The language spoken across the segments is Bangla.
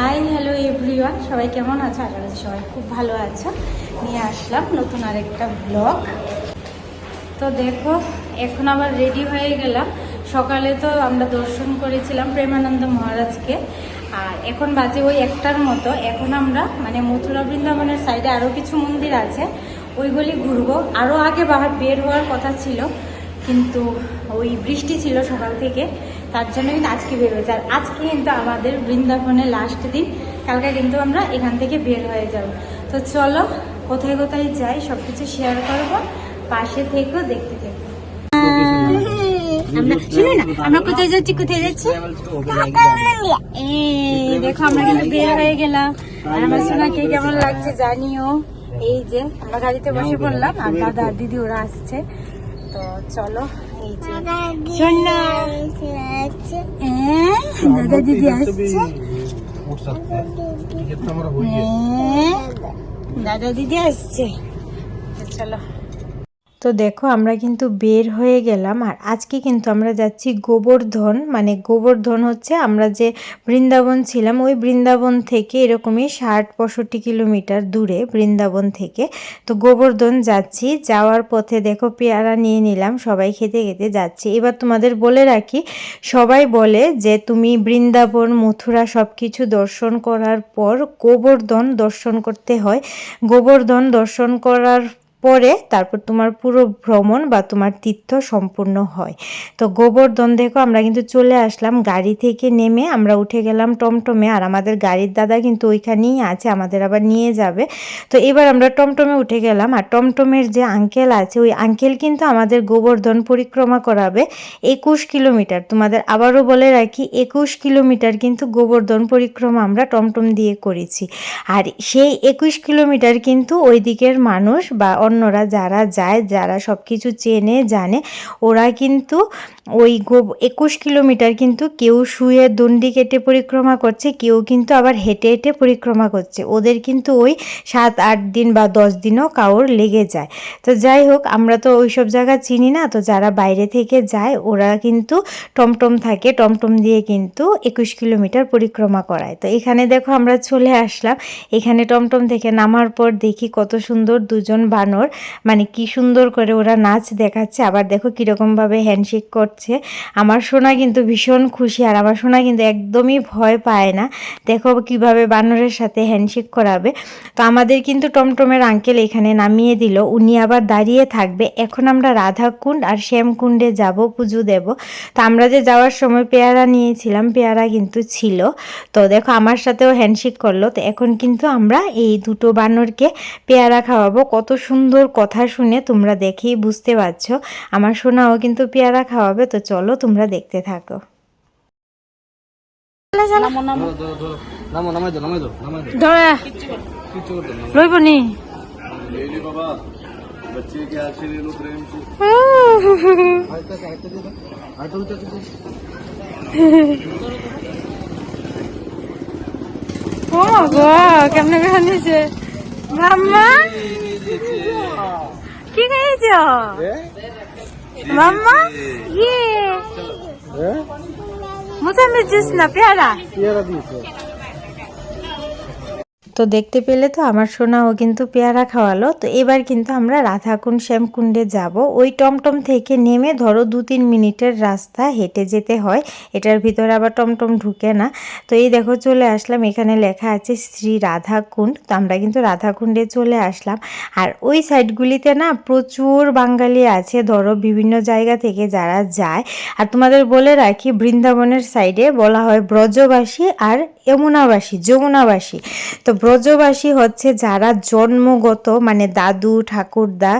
High, hello everyone. সবাই কেমন আছো? আশা করছি সবাই খুব ভালো আছো। নিয়ে আসলাম নতুন আরেকটা ব্লগ তো দেখো, এখন আবার রেডি হয়ে গেলাম। সকালে তো আমরা দর্শন করেছিলাম প্রেমানন্দ মহারাজকে। আর এখন বাজে ওই একটার মতো। এখন আমরা মানে মথুরা বৃন্দাবনের সাইডে আরও কিছু মন্দির আছে। ওইগুলি ঘুরবো। আরও আগে বের হওয়ার কথা ছিল। কিন্তু ওই বৃষ্টি ছিল সকাল থেকে। তার জন্য কিন্তু আজকে বের হয়েছে। আর আজকে কিন্তু আমাদের বৃন্দাবনের লাস্ট দিন। কালকে কিন্তু আমরা এখান থেকে বের হয়ে যাব। তো চলো, কোথায় কোথায় যাই সব কিছু শেয়ার করব। পাশে থেকেও দেখতে থেকো। আমরা শুনে না, আমরা কোথায় যাচ্ছি কোথায় যাচ্ছি? এই দেখো, আমরা কিন্তু বের হয়ে গেলাম। আর আমার সোনাকে কেমন লাগছে জানিও? এই যে, আমরা গাড়িতে বসে পড়লাম, আর দাদা, দিদি, ওরা আসছে। তো চলো এই যে হ্যাঁ, দাদা দিদি আসছে। হ্যাঁ, দাদা দিদি আসছে। চলো তো দেখো, আমরা কিন্তু বের হয়ে গেলাম। আর আজকে কিন্তু আমরা যাচ্ছি গোবর্ধন। মানে গোবর্ধন হচ্ছে আমরা যে বৃন্দাবন ছিলাম, ওই বৃন্দাবন থেকে এরকমই ষাট, পঁয়ষট্টি কিলোমিটার দূরে বৃন্দাবন থেকে। তো গোবর্ধন যাচ্ছি। যাওয়ার পথে দেখো, পেয়ারা নিয়ে নিলাম, সবাই খেতে খেতে যাচ্ছি। এবার তোমাদের বলে রাখি, সবাই বলে যে তুমি বৃন্দাবন, মথুরা সব কিছু দর্শন করার পর গোবর্ধন দর্শন করতে হয়। গোবর্ধন দর্শন করার পরে তারপর তোমার পুরো ভ্রমণ বা তোমার তীর্থ সম্পূর্ণ হয়। তো গোবর্ধন দেখো আমরা কিন্তু চলে আসলাম। গাড়ি থেকে নেমে আমরা উঠে গেলাম টমটমে আর আমাদের গাড়ির দাদা কিন্তু ওইখানেই আছে, আমাদের আবার নিয়ে যাবে। তো এবার আমরা টমটমে উঠে গেলাম আর টমটমের যে আঙ্কেল আছে, ওই আঙ্কেল কিন্তু আমাদের গোবর্ধন পরিক্রমা করাবে একুশ কিলোমিটার। তোমাদের আবারও বলে রাখি, একুশ কিলোমিটার কিন্তু গোবর্ধন পরিক্রমা আমরা টমটম দিয়ে করেছি। আর সেই একুশ কিলোমিটার কিন্তু ওই দিকের মানুষ বা অন্যরা যারা যায়, যারা সব কিছু চেনে, জানে, ওরা কিন্তু ওই একুশ কিলোমিটার কিন্তু কেউ শুয়ে দণ্ডি কেটে পরিক্রমা করছে, কেউ কিন্তু আবার হেঁটে হেঁটে পরিক্রমা করছে। ওদের কিন্তু ওই সাত, আট দিন বা দশ দিনও কাউর লেগে যায়। তো যাই হোক, আমরা তো ওই সব জায়গা চিনি না, তো যারা বাইরে থেকে যায়, ওরা কিন্তু টমটম থাকে, টমটম দিয়ে কিন্তু একুশ কিলোমিটার পরিক্রমা করায়। তো এখানে দেখো আমরা চলে আসলাম। এখানে টমটম থেকে নামার পর দেখি কত সুন্দর দুজন বানর মানে কি সুন্দর করে ওরা নাচ দেখাচ্ছে। আবার দেখো কীরকমভাবে হ্যান্ডশেক করছে। আমার সোনা কিন্তু ভীষণ খুশি। আর আমার সোনা কিন্তু একদমই ভয় পায় না। দেখো কীভাবে বানরের সাথে হ্যান্ডশেক করাবে। তো আমাদের কিন্তু টমটমের আঙ্কেল এখানে নামিয়ে দিল। উনি আবার দাঁড়িয়ে থাকবে। এখন আমরা রাধাকুণ্ড আর শ্যামকুণ্ডে যাব, পুজো দেব। তো আমরা যে যাওয়ার সময় পেয়ারা নিয়েছিলাম, পেয়ারা কিন্তু ছিল। তো দেখো আমার সাথেও হ্যান্ডশেক করল। তো এখন কিন্তু আমরা এই দুটো বানরকে পেয়ারা খাওয়াবো। কত সুন্দর সুন্দর কথা শুনে তোমরা দেখেই বুঝতে পারছ। আমার সোনাও কিন্তু পেয়ারা খাওয়াবে তো চলো তোমরা দেখতে থাকো। কেমন ও গো কি খাইছ মাম্মা? ইয়ে। মুসাম্বি জুস না পেয়ারা? পেয়ারা দিয়েছে। তো দেখতে পেলে তো আমার সোনাও কিন্তু পেয়ারা খাওয়ালো। তো এবার কিন্তু আমরা রাধাকুণ্ড শ্যামকুণ্ডে যাব। ওই টমটম থেকে নেমে ধরো দু তিন মিনিটের রাস্তা হেঁটে যেতে হয়। এটার ভিতরে আবার টমটম ঢুকে না। তো এই দেখো চলে আসলাম। এখানে লেখা আছে শ্রী রাধাকুণ্ড। তো আমরা কিন্তু রাধাকুণ্ডে চলে আসলাম। আর ওই সাইডগুলিতে না প্রচুর বাঙালি আছে। ধরো বিভিন্ন জায়গা থেকে যারা যায়। আর তোমাদের বলে রাখি, বৃন্দাবনের সাইডে বলা হয় ব্রজবাসী আর যমুনাবাসী যমুনাবাসী। তো ব্রজবাসী হচ্ছে যারা জন্মগত মানে দাদু, ঠাকুরদা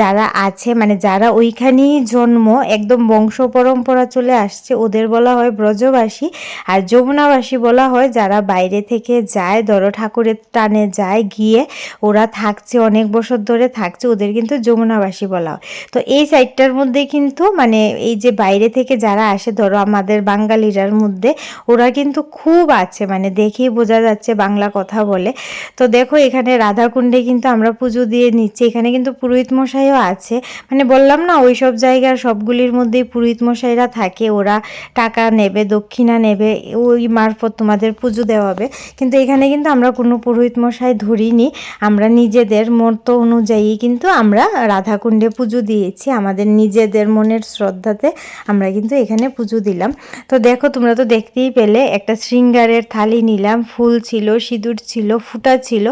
যারা আছে মানে যারা ওইখানেই জন্ম, একদম বংশ পরম্পরা চলে আসছে, ওদের বলা হয় ব্রজবাসী। আর যমুনাবাসী বলা হয় যারা বাইরে থেকে যায়, ধরো ঠাকুরের টানে যায়, গিয়ে ওরা থাকছে, অনেক বছর ধরে থাকছে, ওদের কিন্তু যমুনাবাসী বলা হয়। তো এই সাইডটার মধ্যে কিন্তু মানে এই যে বাইরে থেকে যারা আসে, ধরো আমাদের বাঙালিরার মধ্যে, ওরা কিন্তু খুব আছে মানে দেখেই বোঝা যাচ্ছে বাংলা কথা বলে। বলে। তো দেখো এখানে রাধাকুণ্ডে কিন্তু আমরা পুজো দিয়ে নিচ্ছি। এখানে কিন্তু পুরোহিত মশাইও আছে। মানে বললাম না, ওই সব জায়গার সবগুলির মধ্যেই পুরোহিত মশাইরা থাকে। ওরা টাকা নেবে, দক্ষিণা নেবে, ওই মারফত তোমাদের পুজো দেওয়া হবে। কিন্তু এখানে কিন্তু আমরা কোনো পুরোহিত মশাই ধরিনি। আমরা নিজেদের মতো অনুযায়ী কিন্তু আমরা রাধাকুণ্ডে পুজো দিয়েছি। আমাদের নিজেদের মনের শ্রদ্ধাতে আমরা কিন্তু এখানে পুজো দিলাম। তো দেখো তোমরা তো দেখতেই পেলে, একটা শৃঙ্গারের থালি নিলাম। ফুল ছিল, সিঁদুর ছিল। ফুটা ছিল,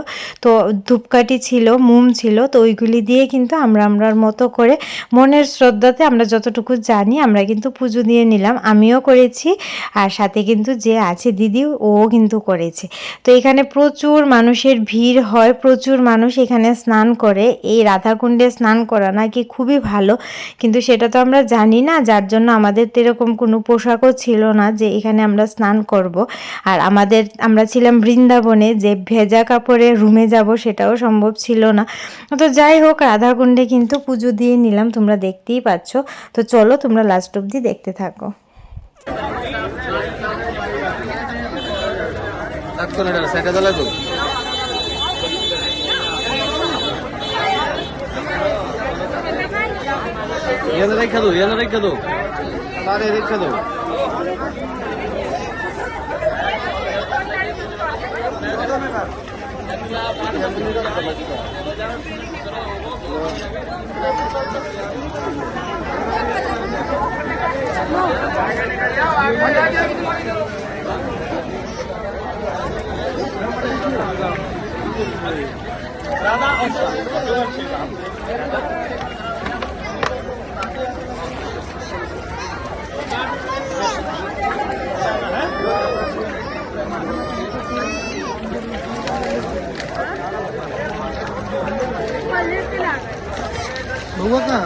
তো ধূপকাঠি ছিল, মোম ছিল, তো ওইগুলি দিয়ে কিন্তু আমরা আমরার মতো করে মনের শ্রদ্ধাতে আমরা যতটুকু জানি আমরা কিন্তু পুজো দিয়ে নিলাম। আমিও করেছি আর সাথে কিন্তু যে আছে দিদি ও কিন্তু করেছে। তো এখানে প্রচুর মানুষের ভিড় হয়, প্রচুর মানুষ এখানে স্নান করে। এই রাধাকুণ্ডে স্নান করা নাকি খুবই ভালো, কিন্তু সেটা তো আমরা জানি না। যার জন্য আমাদের তো এরকম কোনো পোশাকও ছিল না যে এখানে আমরা স্নান করব। আর আমাদের, আমরা ছিলাম বৃন্দাবনে যে ভেজা কাপড়ে রুমে যাব সেটাও সম্ভব ছিল না। তো যাই হোক রাধাকুণ্ডে কিন্তু পুজো দিয়ে নিলাম তোমরা দেখতেই পাচ্ছ। তো চলো তোমরা লাস্ট অবধি দেখতে থাকো। রেখে দো ইয়ানে রেখে দো তারে রেখে দো রাধা बघत ना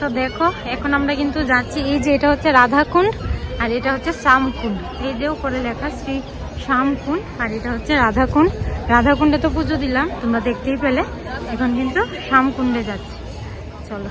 তো দেখো এখন আমরা কিন্তু যাচ্ছি এই যে এটা হচ্ছে রাধাকুণ্ড আর এটা হচ্ছে শ্যামকুণ্ড এই যে উপরে লেখা শ্রী শ্যামকুণ্ড আর এটা হচ্ছে রাধাকুণ্ড রাধাকুণ্ডে তো পুজো দিলাম তোমরা দেখতেই পেলে এখন কিন্তু শ্যামকুণ্ডে যাচ্ছি চলো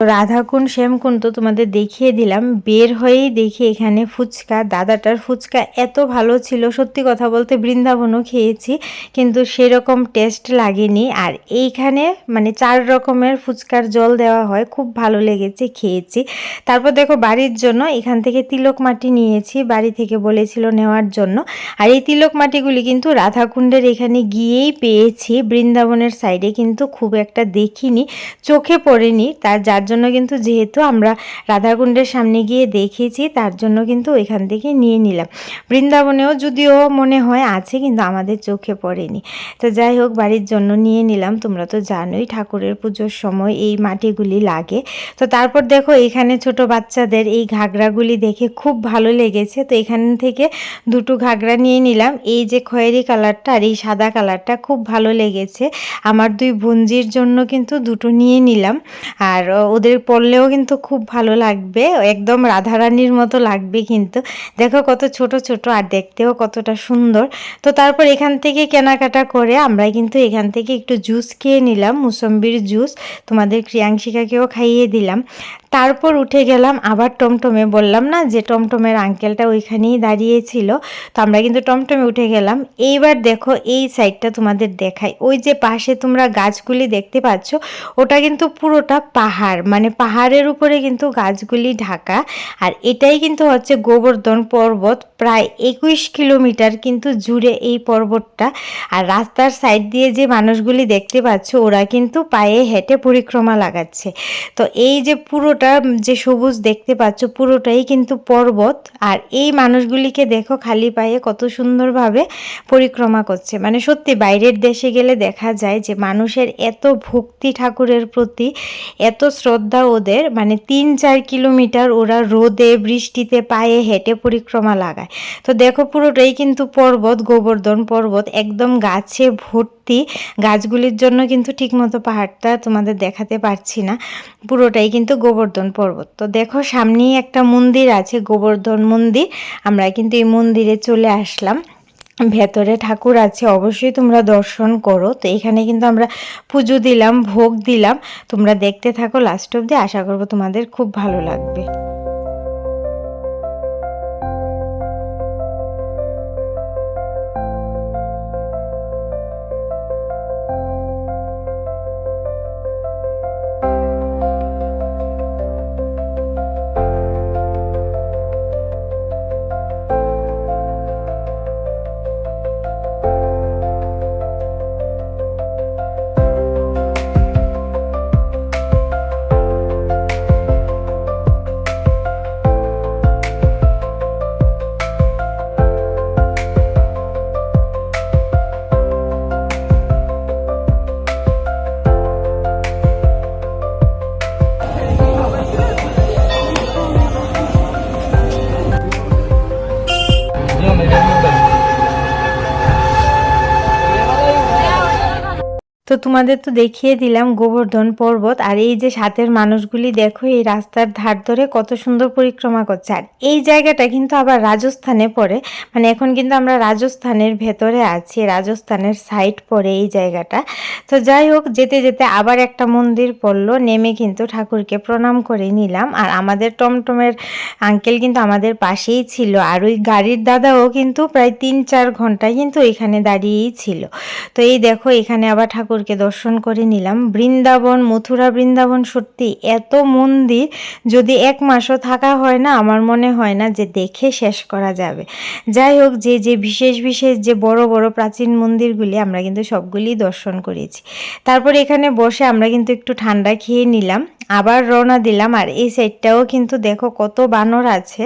রাধাকুণ্ড শ্যামকুণ্ড তো তোমাদের দেখিয়ে দিলাম। বের হয়েই দেখি এখানে ফুচকা, দাদাটার ফুচকা এত ভালো ছিল। সত্যি কথা বলতে বৃন্দাবনও খেয়েছি, কিন্তু সেরকম টেস্ট লাগেনি। আর এইখানে মানে চার রকমের ফুচকার জল দেওয়া হয়, খুব ভালো লেগেছে, খেয়েছি। তারপর দেখো বাড়ির জন্য এখান থেকে তিলক মাটি নিয়েছি, বাড়ি থেকে বলেছিল নেওয়ার জন্য। আর এই তিলক মাটিগুলি কিন্তু রাধাকুণ্ডের এখানে গিয়েই পেয়েছি। বৃন্দাবনের সাইডে কিন্তু খুব একটা দেখিনি, চোখে পড়েনি, তার যার জন্য কিন্তু যেহেতু আমরা রাধাকুণ্ডের সামনে গিয়ে দেখেছি, তার জন্য কিন্তু এখান থেকে নিয়ে নিলাম। বৃন্দাবনেও যদিও মনে হয় আছে, কিন্তু আমাদের চোখে পড়েনি। তো যাই হোক, বাড়ির জন্য নিয়ে নিলাম। তোমরা তো জানোই ঠাকুরের পুজোর সময় এই মাটিগুলি লাগে। তো তারপর দেখো, এখানে ছোট বাচ্চাদের এই ঘাগরাগুলি দেখে খুব ভালো লেগেছে। তো এখান থেকে দুটো ঘাগরা নিয়ে নিলাম। এই যে খয়েরি কালারটা আর এই সাদা কালারটা খুব ভালো লেগেছে। আমার দুই বোনজির জন্য কিন্তু দুটো নিয়ে নিলাম। আর ওদের পড়লেও কিন্তু খুব ভালো লাগবে। একদম রাধারানীর মতো লাগবে কিন্তু। দেখো কত ছোট ছোট আর দেখতেও কতটা সুন্দর। তো তারপর এখান থেকে কেনাকাটা করে আমরা কিন্তু এখান থেকে একটু জুস খেয়ে নিলাম, মুসম্বির জুস তোমাদের ক্রিয়াংশিকাকেও খাইয়ে দিলাম। তারপর উঠে গেলাম, আবার টমটমে বললাম, না, যে টমটমের আঙ্কেলটা ওইখানেই দাঁড়িয়েছিল। তো আমরা কিন্তু টমটমে উঠে গেলাম। এইবার দেখো, এই সাইডটা তোমাদের দেখাই। ওই যে পাশে তোমরা গাছগুলি দেখতে পাচ্ছ, ওটা কিন্তু পুরোটা পাহাড়। মানে পাহাড়ের উপরে কিন্তু গাছগুলি ঢাকা। আর এটাই কিন্তু হচ্ছে গোবর্ধন পর্বত। প্রায় একুশ কিলোমিটার কিন্তু জুড়ে এই পর্বতটা। আর রাস্তার সাইড দিয়ে যে মানুষগুলি দেখতে পাচ্ছ, ওরা কিন্তু পায়ে হেঁটে পরিক্রমা লাগাচ্ছে। তো এই যে পুরোটা যে সবুজ দেখতে পাচ্ছ, পুরোটাই কিন্তু পর্বত। আর এই মানুষগুলিকে দেখো খালি পায়ে কত সুন্দরভাবে পরিক্রমা করছে। মানে সত্যি বাইরের দেশে গেলে দেখা যায় যে মানুষের এত ভক্তি ঠাকুরের প্রতি, এত শ্রদ্ধা ওদের মানে তিন চার কিলোমিটার ওরা রোদে, বৃষ্টিতে পায়ে হেঁটে পরিক্রমা লাগায়। তো দেখো পুরোটাই কিন্তু পর্বত, গোবর্ধন পর্বত, একদম গাছে ভর্তি সত্যি গাছগুলির জন্য কিন্তু ঠিকমতো পাহাড়টা তোমাদের দেখাতে পারছি না। পুরোটাই কিন্তু গোবর্ধন পর্বত। তো দেখো সামনেই একটা মন্দির আছে, গোবর্ধন মন্দির। আমরা কিন্তু এই মন্দিরে চলে আসলাম। ভেতরে ঠাকুর আছে, অবশ্যই তোমরা দর্শন করো। তো এখানে কিন্তু আমরা পুজো দিলাম, ভোগ দিলাম। তোমরা দেখতে থাকো লাস্ট অব্দি আশা করব তোমাদের খুব ভালো লাগবে। তো তোমাদের তো দেখিয়ে দিলাম গোবর্ধন পর্বত। আর এই যে সাথের মানুষগুলি, দেখো এই রাস্তার ধার ধরে কত সুন্দর পরিক্রমা করছে। আর এই জায়গাটা কিন্তু আবার রাজস্থানে পড়ে। মানে এখন কিন্তু আমরা রাজস্থানের ভেতরে আছি, রাজস্থানের সাইড পড়ে এই জায়গাটা। তো যাই হোক, যেতে যেতে আবার একটা মন্দির পড়ল, নেমে কিন্তু ঠাকুরকে প্রণাম করে নিলাম। আর আমাদের টমটমের আঙ্কেল কিন্তু আমাদের পাশেই ছিল। আর ওই গাড়ির দাদাও কিন্তু প্রায় তিন চার ঘন্টায় কিন্তু এখানে দাঁড়িয়েই ছিল। তো এই দেখো, এখানে আবার ঠাকুরকে দর্শন করে নিলাম। বৃন্দাবন, মথুরা বৃন্দাবন সত্যি এত মন্দির, যদি এক মাসও থাকা হয় না, আমার মনে হয় না যে দেখে শেষ করা যাবে। যাই হোক, যে যে বিশেষ বিশেষ যে বড় বড় প্রাচীন মন্দিরগুলি আমরা কিন্তু সবগুলি দর্শন করেছি। তারপর এখানে বসে আমরা কিন্তু একটু ঠান্ডা খেয়ে নিলাম, আবার রওনা দিলাম। আর এই সাইডটাও কিন্তু দেখো কত বানর আছে,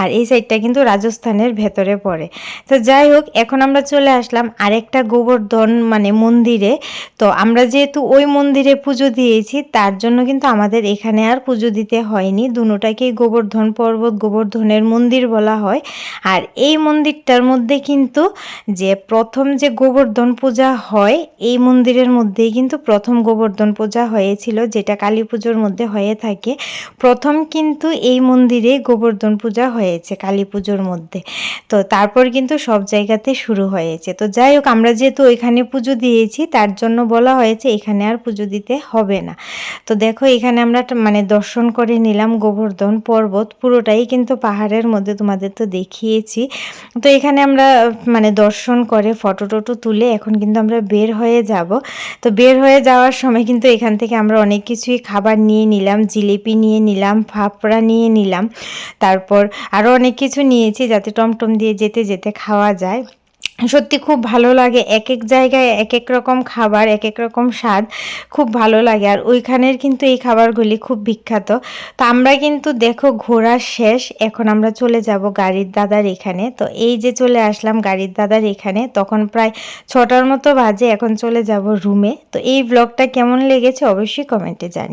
আর এই সাইডটা কিন্তু রাজস্থানের ভেতরে পড়ে। তো যাই হোক, এখন আমরা চলে আসলাম আরেকটা গোবর্ধন মানে মন্দিরে। তো আমরা যেহেতু ওই মন্দিরে পুজো দিয়েছি, তার জন্য কিন্তু আমাদের এখানে আর পুজো দিতে হয়নি। দুটাকেই গোবর্ধন পর্বত, গোবর্ধনের মন্দির বলা হয়। আর এই মন্দিরটার মধ্যে কিন্তু যে প্রথম যে গোবর্ধন পূজা হয়, এই মন্দিরের মধ্যেই কিন্তু প্রথম গোবর্ধন পূজা হয়েছিল, যেটা কালী পুজোর মধ্যে হয়ে থাকে। প্রথম কিন্তু এই মন্দিরে গোবর্ধন পূজা হয়েছে কালী পুজোর মধ্যে। তো তারপর কিন্তু সব জায়গাতে শুরু হয়েছে। তো যাই হোক, আমরা যেহেতু ওইখানে পুজো দিয়েছি, তার জন্য বলা হয়েছে, এখানে আর পুজো দিতে হবে না। তো দেখো, এখানে আমরা মানে দর্শন করে নিলাম গোবর্ধন পর্বত, পুরোটাই কিন্তু পাহাড়ের মধ্যে তোমাদের তো দেখিয়েছি। তো এখানে আমরা মানে দর্শন করে ফটো টটো তুলে এখন কিন্তু আমরা বের হয়ে যাব। তো বের হয়ে যাওয়ার সময় কিন্তু এখান থেকে আমরা অনেক কিছুই খাবার নিয়ে নিলাম, জিলিপি নিয়ে নিলাম ফাপড়া নিয়ে নিলাম, তারপর আরও অনেক কিছু নিয়েছি যাতে টমটম দিয়ে যেতে যেতে খাওয়া যায়। সত্যি খুব ভালো লাগে। এক এক জায়গায় এক এক রকম খাবার এক এক রকম স্বাদ খুব ভালো লাগে। আর ওইখানের কিন্তু এই খাবারগুলি খুব বিখ্যাত। তো আমরা কিন্তু দেখো ঘোরা শেষ, এখন আমরা চলে যাব গাড়ির দাদার এখানে। তো এই যে চলে আসলাম গাড়ির দাদার এখানে, তখন প্রায় ছটার মতো বাজে, এখন চলে যাব রুমে তো এই ব্লগটা কেমন লেগেছে অবশ্যই কমেন্টে জানি।